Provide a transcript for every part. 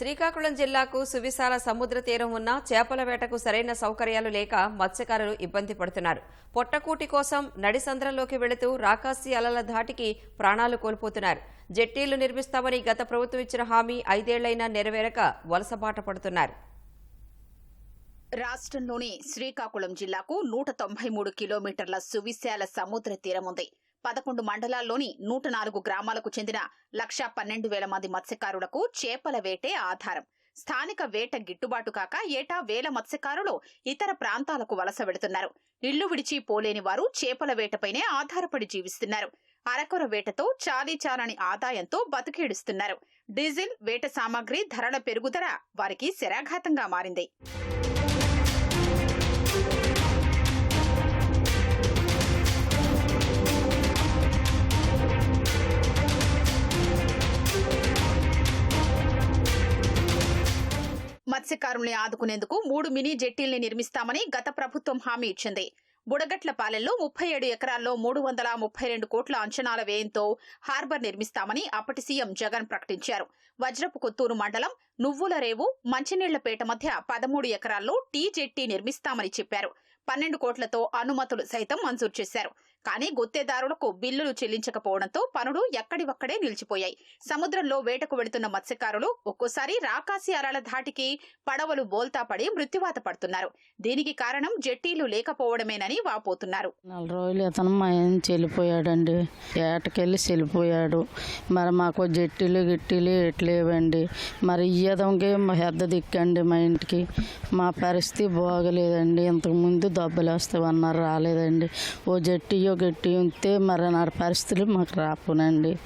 శ్రీకాకుళం జిల్లాకు సువిశాల సముద్ర తీరం ఉన్న చేపల వేటకు సరైన సౌకర్యాలు లేక మత్స్యకారులు ఇబ్బంది పడుతున్నారు. పొట్టకూటి కోసం నడిసంద్రంలోకి వెళుతూ రాకాసి అలల ధాటికి ప్రాణాలు కోల్పోతున్నారు. జెట్టీలు నిర్మిస్తామని గత ప్రభుత్వం ఇచ్చిన హామీ ఐదేళ్ళైనా నెరవేరక వలసబాట పడుతున్నారు. రాష్ట్రంలోని శ్రీకాకుళం జిల్లాకు నూట తొంభై మూడు కిలోమీటర్ల సువిశాల సముద్ర తీరం ఉంది. పదకొండు మండలాల్లోని నూట నాలుగు గ్రామాలకు చెందిన లక్షా పన్నెండు వేల మంది మత్స్యకారులకు చేపల వేటే ఆధారం. స్థానిక వేట గిట్టుబాటు కాక ఏటా వేల మత్స్యకారులు ఇతర ప్రాంతాలకు వలస వెడుతున్నారు. ఇళ్ళు విడిచి పోలేని వారు చేపల వేటపైనే ఆధారపడి జీవిస్తున్నారు. అరకొర వేటతో చాలీ చాలని ఆదాయంతో బతికేడుస్తున్నారు. డీజిల్ వేట సామాగ్రి ధరల పెరుగుదల వారికి శరాఘాతంగా మారింది. మత్స్యకారుల్ని ఆదుకునేందుకు మూడు మినీ జెట్టీల్ని నిర్మిస్తామని గత ప్రభుత్వం హామీ ఇచ్చింది. బుడగట్ల పాలెంలో ముప్పై ఏడు ఎకరాల్లో మూడు వందల ముప్పై రెండు కోట్ల అంచనాల వ్యయంతో హార్బర్ నిర్మిస్తామని అప్పటి సీఎం జగన్ ప్రకటించారు. వజ్రపు కొత్తూరు మండలం నువ్వుల రేవు మంచినీళ్ళపేట మధ్య పదమూడు ఎకరాల్లో టీ జెట్టి నిర్మిస్తామని చెప్పారు. పన్నెండు కోట్లతో అనుమతులు సైతం మంజూరు చేశారు. కానీ గుత్తేదారులకు బిల్లులు చెల్లించకపోవడంతో పనులు ఎక్కడివక్కడే నిలిచిపోయాయి. సముద్రంలో వేటకు వెళుతున్న మత్స్యకారులు ఒక్కోసారి రాకాసి అరాల ధాటికి పడవలు బోల్తా పడి మృత్యువాత పడుతున్నారు. దీనికి కారణం జట్టీలు లేకపోవడమేనని వాపోతున్నారు. నాలుగు రోజులు అతను మా ఆయన చెల్లిపోయాడండి. ఏటకెళ్ళి చెల్లిపోయాడు. మరి మాకు జట్టీలు గిట్టీలు ఎట్లేవండి మరి ఇయ్యదంకే మా పెద్ద దిక్కండి మా ఇంటికి. మా పరిస్థితి బాగలేదండి. ఇంతకుముందు దెబ్బలు వస్తామన్నారు రాలేదండి. ఓ జట్టియో గట్టి ఉంటే మరి నా పరిస్థితులు మాకు రాపునండి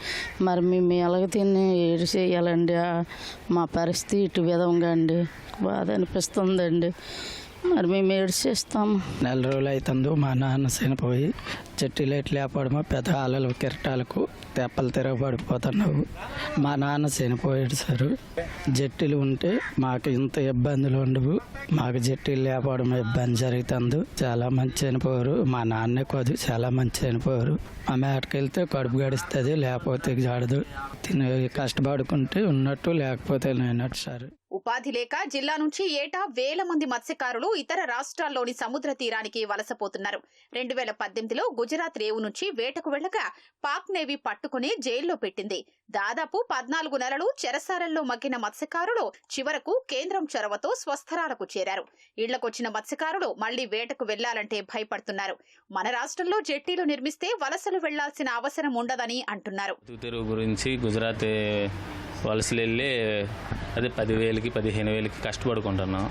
మరి మేము ఎలాగ తిని ఏడు చేయాలండి? మా పరిస్థితి ఇటు విధంగా అండి. బాధ అనిపిస్తుందండి. మరి మేము ఏడు నెల రోజులు అవుతుందో మా నాన్న చనిపోయి చెట్టు లైట్ లేపడమో పెద్ద ఆలలు కిరటాలకు తెప్పలు తిరగబడిపోతున్నావు. మా నాన్న చనిపోయాడు సారు. జట్టీలు ఉంటే మాకు ఇంత ఇబ్బందులు ఉండవు. మాకు జట్టీలు లేపడం ఇబ్బంది జరుగుతుంది. చాలా మంది చనిపోరు. మా నాన్నే కొద్ది చాలా మంది చనిపోరు. మా మేటకి వెళ్తే కడుపు గడుస్తుంది లేకపోతే జాడదు. తిని కష్టపడుకుంటే ఉన్నట్టు లేకపోతే లేనట్టు సార్. ఉపాధి లేక జిల్లా నుంచి ఏటా వేల మంది మత్స్యకారులు ఇతర రాష్ట్రాల్లోని సముద్ర తీరానికి వలసపోతున్నారు. రెండు వేల పద్దెనిమిదిలో గుజరాత్ రేవు నుంచి వేటకు వెళ్ళగా పాక్ నేవీ పట్టుకుని జైల్లో పెట్టింది. దాదాపు పద్నాలుగు నెలలు చెరసాలల్లో మగ్గిన మత్స్యకారులు చివరకు కేంద్రం చొరవతో స్వస్థరాలకు చేరారు. ఇళ్ళకొచ్చిన మత్స్యకారులు మళ్ళీ వేటకు వెళ్ళాలంటే భయపడుతున్నారు. మన రాష్ట్రంలో జెట్టీలు నిర్మిస్తే వలసలు వెళ్ళాల్సిన అవసరం ఉండదని అంటున్నారు. గురించి గుజరాత్ వలసలు వెళ్ళి అదే పదివేలకి పదిహేను వేలకి కష్టపడుకుంటున్నాం.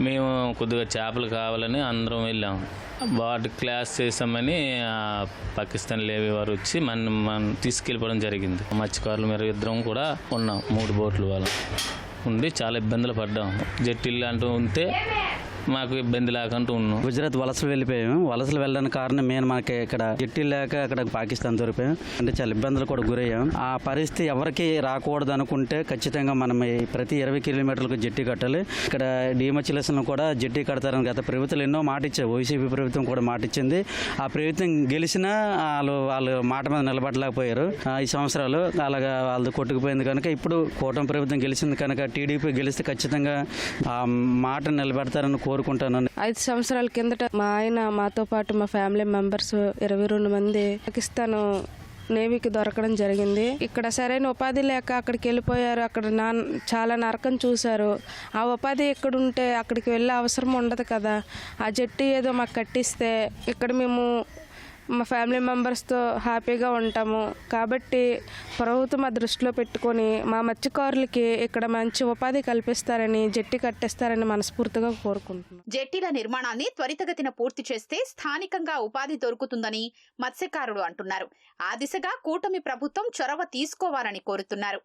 మేము కొద్దిగా చేపలు కావాలని అందరం వెళ్ళాం. వాటి క్లాస్ చేసామని పాకిస్తాన్ లేవి వారు వచ్చి మన మనం తీసుకెళ్ళిపోవడం జరిగింది. మత్స్యకారులు మీరు ఇద్దరం కూడా ఉన్నాం మూడు బోట్లు వాళ్ళం. ఉండి చాలా ఇబ్బందులు పడ్డాం. జట్టిల్లు అంటూ ఉంటే మాకు ఇబ్బంది లేకుండా ఉన్నాం. గుజరాత్ వలసలు వెళ్ళిపోయాము. వలసలు వెళ్ళడానికి కారణం మేము మనకి ఇక్కడ జట్టి లేక అక్కడ పాకిస్తాన్ దొరికిపోయాం. అంటే చాలా ఇబ్బందులు కూడా గురయ్యాం. ఆ పరిస్థితి ఎవరికి రాకూడదు అనుకుంటే ఖచ్చితంగా మనం ప్రతి ఇరవై కిలోమీటర్లకు జట్టి కట్టాలి. ఇక్కడ డిమచిలేషన్ కూడా జట్టి కడతారని గత ప్రభుత్వాలు ఎన్నో మాట ఇచ్చాయి. వైసీపీ ప్రభుత్వం కూడా మాట ఇచ్చింది. ఆ ప్రభుత్వం గెలిచినా వాళ్ళు వాళ్ళు మాట మీద నిలబడలేకపోయారు. ఈ సంవత్సరాలు అలాగా వాళ్ళది కొట్టుకుపోయింది కనుక ఇప్పుడు కూటమి ప్రభుత్వం గెలిచింది కనుక టీడీపీ గెలిస్తే ఖచ్చితంగా ఆ మాట నిలబెడతారని కోరుకుంటాను ఐదు సంవత్సరాల కిందట మా ఆయన మాతో పాటు మా ఫ్యామిలీ మెంబర్స్ ఇరవై రెండు మంది పాకిస్తాన్ నేవీకి దొరకడం జరిగింది. ఇక్కడ సరైన ఉపాధి లేక అక్కడికి వెళ్ళిపోయారు. అక్కడ నా చాలా నరకం చూశారు. ఆ ఉపాధి ఇక్కడ ఉంటే అక్కడికి వెళ్ళే అవసరం ఉండదు కదా. ఆ జట్టు ఏదో మాకు కట్టిస్తే ఇక్కడ మేము మా ఫ్యామిలీ మెంబర్స్తో హ్యాపీగా ఉంటాము. కాబట్టి ప్రభుత్వం మా దృష్టిలో పెట్టుకొని మా మత్స్యకారులకి ఇక్కడ మంచి ఉపాధి కల్పిస్తారని జట్టి కట్టేస్తారని మనస్ఫూర్తిగా కోరుకుంటున్నాం. జెట్టీల నిర్మాణాన్ని త్వరితగతిన పూర్తి చేస్తే స్థానికంగా ఉపాధి దొరుకుతుందని మత్స్యకారులు అంటున్నారు. ఆ దిశగా కూటమి ప్రభుత్వం చొరవ తీసుకోవాలని కోరుతున్నారు.